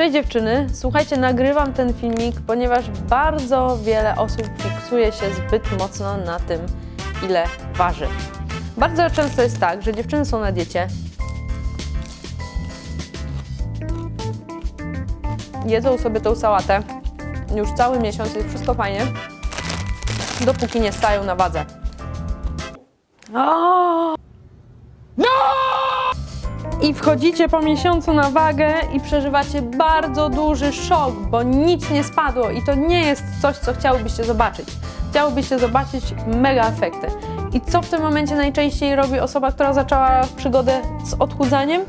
Cześć dziewczyny, słuchajcie, nagrywam ten filmik, ponieważ bardzo wiele osób fiksuje się zbyt mocno na tym, ile waży. Bardzo często jest tak, że dziewczyny są na diecie, jedzą sobie tą sałatę już cały miesiąc, jest wszystko fajnie, dopóki nie stają na wadze. O! I wchodzicie po miesiącu na wagę i przeżywacie bardzo duży szok, bo nic nie spadło i to nie jest coś, co chciałybyście zobaczyć. Chciałybyście zobaczyć mega efekty. I co w tym momencie najczęściej robi osoba, która zaczęła przygodę z odchudzaniem?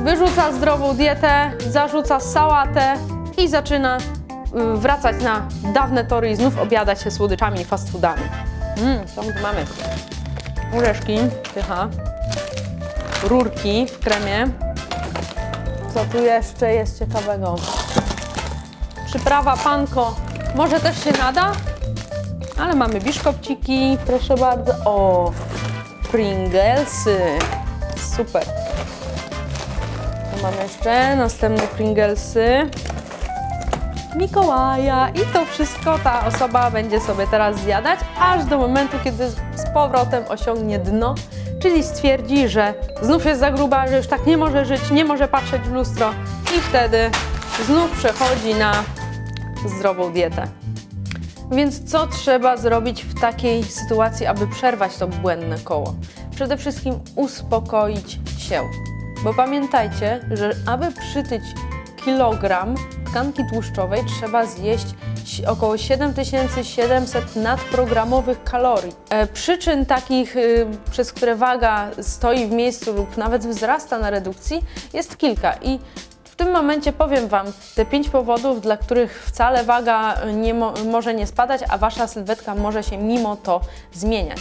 Wyrzuca zdrową dietę, zarzuca sałatę i zaczyna y, wracać na dawne tory i znów obiadać się słodyczami i fast foodami. Mmm, my tu mamy? Orzeszki, pycha, rurki w kremie. Co tu jeszcze jest ciekawego? Przyprawa panko może też się nada, ale mamy biszkopciki, proszę bardzo. O, Pringlesy, super. Tu mamy jeszcze następne Pringlesy. Mikołaja i to wszystko ta osoba będzie sobie teraz zjadać, aż do momentu, kiedy z powrotem osiągnie dno, czyli stwierdzi, że znów jest za gruba, że już tak nie może żyć, nie może patrzeć w lustro i wtedy znów przechodzi na zdrową dietę. Więc co trzeba zrobić w takiej sytuacji, aby przerwać to błędne koło? Przede wszystkim uspokoić się. Bo pamiętajcie, że aby przytyć kilogram tkanki tłuszczowej trzeba zjeść około 7700 nadprogramowych kalorii. E, przyczyn takich, y, przez które waga stoi w miejscu lub nawet wzrasta na redukcji jest kilka i w tym momencie powiem Wam te pięć powodów, dla których wcale waga nie mo- może nie spadać, a Wasza sylwetka może się mimo to zmieniać.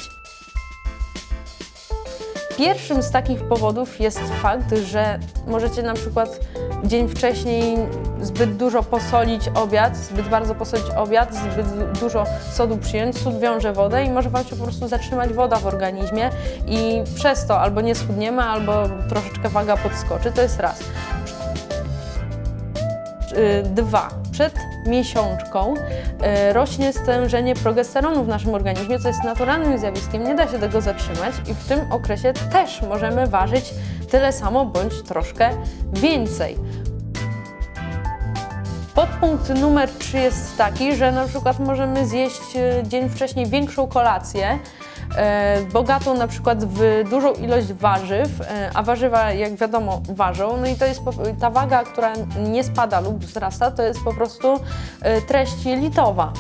Pierwszym z takich powodów jest fakt, że możecie na przykład dzień wcześniej zbyt dużo posolić obiad, zbyt bardzo posolić obiad, zbyt dużo sodu przyjąć. Sód wiąże wodę i może Wam się po prostu zatrzymać woda w organizmie i przez to albo nie schudniemy, albo troszeczkę waga podskoczy. To jest raz. Y, Dwa. Przed miesiączką y, rośnie stężenie progesteronu w naszym organizmie, co jest naturalnym zjawiskiem, nie da się tego zatrzymać i w tym okresie też możemy ważyć tyle samo bądź troszkę więcej. Podpunkt numer 3 jest taki, że na przykład możemy zjeść e, dzień wcześniej większą kolację, e, bogatą na przykład w dużą ilość warzyw, e, a warzywa jak wiadomo ważą, no i to jest ta waga, która nie spada lub wzrasta, to jest po prostu treść jelitowa.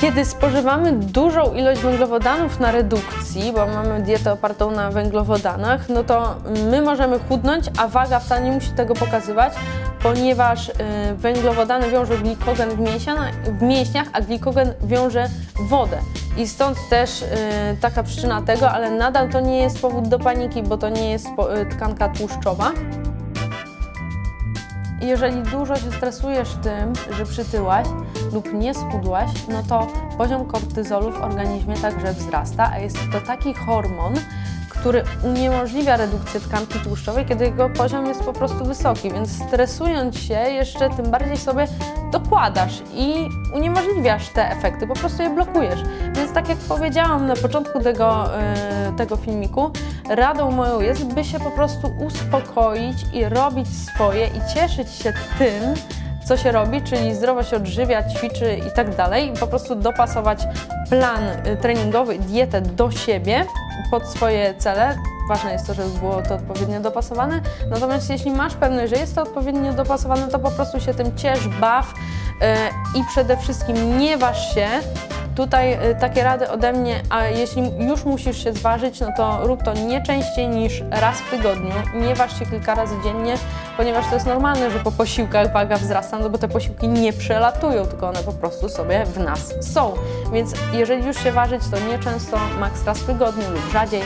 Kiedy spożywamy dużą ilość węglowodanów na redukcji, bo mamy dietę opartą na węglowodanach, no to my możemy chudnąć, a waga wcale nie musi tego pokazywać, ponieważ y, węglowodany wiążą glikogen w, mięsiana, w mięśniach, a glikogen wiąże wodę. I stąd też y, taka przyczyna tego, ale nadal to nie jest powód do paniki, bo to nie jest y, tkanka tłuszczowa. Jeżeli dużo się stresujesz tym, że przytyłaś lub nie schudłaś, no to poziom kortyzolu w organizmie także wzrasta, a jest to taki hormon, który uniemożliwia redukcję tkanki tłuszczowej, kiedy jego poziom jest po prostu wysoki, więc stresując się jeszcze tym bardziej sobie dokładasz i uniemożliwiasz te efekty, po prostu je blokujesz. Więc tak jak powiedziałam na początku tego, yy, tego filmiku, radą moją jest, by się po prostu uspokoić i robić swoje i cieszyć się tym, co się robi, czyli zdrowo się odżywia, ćwiczy i tak dalej, po prostu dopasować plan y, treningowy, dietę do siebie pod swoje cele. Ważne jest to, żeby było to odpowiednio dopasowane. Natomiast jeśli masz pewność, że jest to odpowiednio dopasowane, to po prostu się tym ciesz, baw y, i przede wszystkim nie waż się. Tutaj y, takie rady ode mnie, a jeśli już musisz się zważyć, no to rób to nie częściej niż raz w tygodniu. Nie waż się kilka razy dziennie, ponieważ to jest normalne, że po posiłkach waga wzrasta, no bo te posiłki nie przelatują, tylko one po prostu sobie w nas są. Więc jeżeli już się ważyć, to nie często, maks raz w tygodniu lub rzadziej,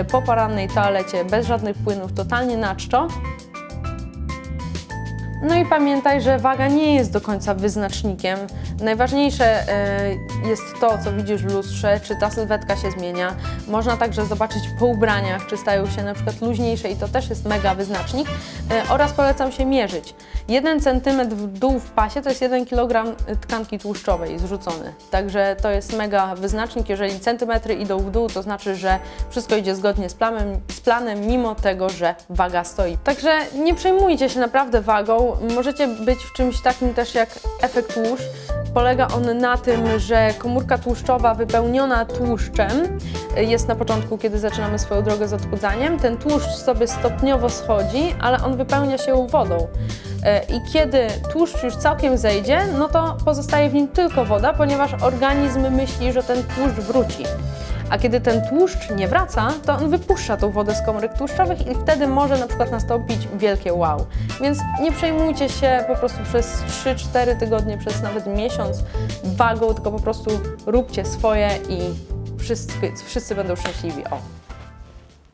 y, po porannej toalecie, bez żadnych płynów, totalnie na czczo. No i pamiętaj, że waga nie jest do końca wyznacznikiem. Najważniejsze e, jest to, co widzisz w lustrze, czy ta sylwetka się zmienia. Można także zobaczyć po ubraniach, czy stają się na przykład luźniejsze i to też jest mega wyznacznik. E, oraz polecam się mierzyć. 1 cm w dół w pasie to jest 1 kg tkanki tłuszczowej zrzucony. Także to jest mega wyznacznik. Jeżeli centymetry idą w dół, to znaczy, że wszystko idzie zgodnie z planem, z planem mimo tego, że waga stoi. Także nie przejmujcie się naprawdę wagą. Możecie być w czymś takim też jak efekt tłuszcz. Polega on na tym, że komórka tłuszczowa wypełniona tłuszczem jest na początku, kiedy zaczynamy swoją drogę z odchudzaniem. Ten tłuszcz sobie stopniowo schodzi, ale on wypełnia się wodą. E, I kiedy tłuszcz już całkiem zejdzie, no to pozostaje w nim tylko woda, ponieważ organizm myśli, że ten tłuszcz wróci. A kiedy ten tłuszcz nie wraca, to on wypuszcza tą wodę z komórek tłuszczowych i wtedy może na przykład nastąpić wielkie wow. Więc nie przejmujcie się po prostu przez 3-4 tygodnie, przez nawet miesiąc wagą, tylko po prostu róbcie swoje i wszyscy, wszyscy będą szczęśliwi. O.